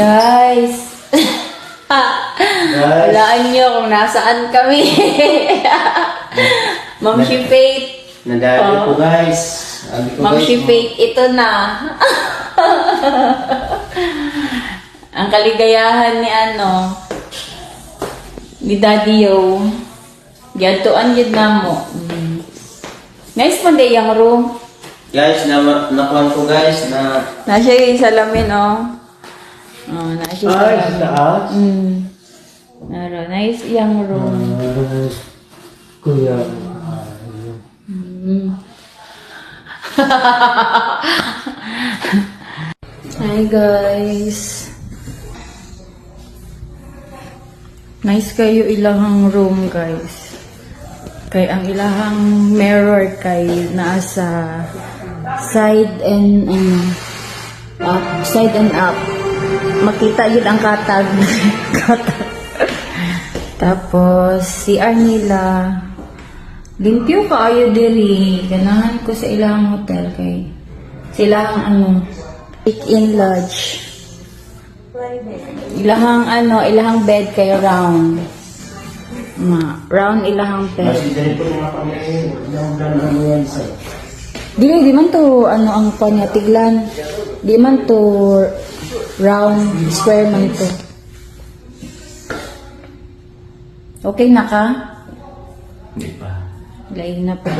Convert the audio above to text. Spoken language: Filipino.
Guys. Guys. Walaan nyo kung nasaan kami. Ma'am si Faith. Nadali Oh. po guys. Sabi ko Ma'am guys. Faith, ito na. Ang kaligayahan ni ano, ni Daddy Yo. Giyadtoan yun na mo. Mm. Nice po day yung room. Guys, na nakuha ko guys na Nasya yung salamin, oh. Oh, yung Ay, sa taas? Mm. Naro, nice yung room. Kuya. Mm. Hi guys. Nice kayo ilahang room guys. Kay ang ilahang mirror kay nasa side and ano, up, side and up. Makita yun ang katag. katag. Tapos, si nila, limpyo kaayo diri. Ganahan ko sa ilang hotel kay silang ano, take-in lodge. Ilahang ano, ilahang bed kay round. Ma, round ilahang bed. Dili, di man to, ano ang kanya, tiglan. Di man to round, square man to. Okay na ka? Hindi pa. Lain na pa.